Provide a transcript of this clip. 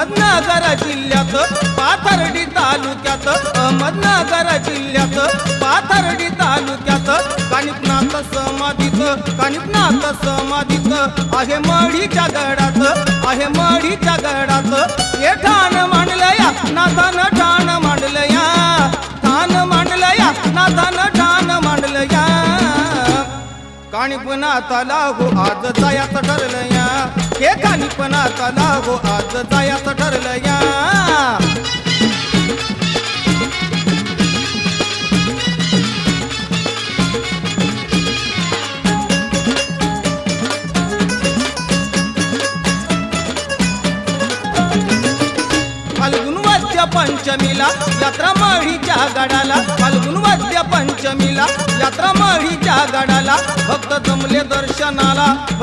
अहमदनगर जिल्ह्यात पाथर्डी तालुक्यात अहमदनगर जिल्ह्यात पाथर्डी तालुक्यात कानिपनाथ समाधीत कानिपनाथ समाधीत आहे मढीच्या गडात आहे मढीच्या गडात. हे ठाण मांडलं या ठाण मांडलं या ठाण मांडलं या ठाण मांडलं या काणीपणाताला हो आज जायाचं ठरलं या हे हो आज जायाचं ठरलं या पंचमीला यात्रा माळीच्या गडाला. फाल्गुन वाद्य पंचमीला यात्रा माळीच्या गडाला. भक्त जमले दर्शनाला.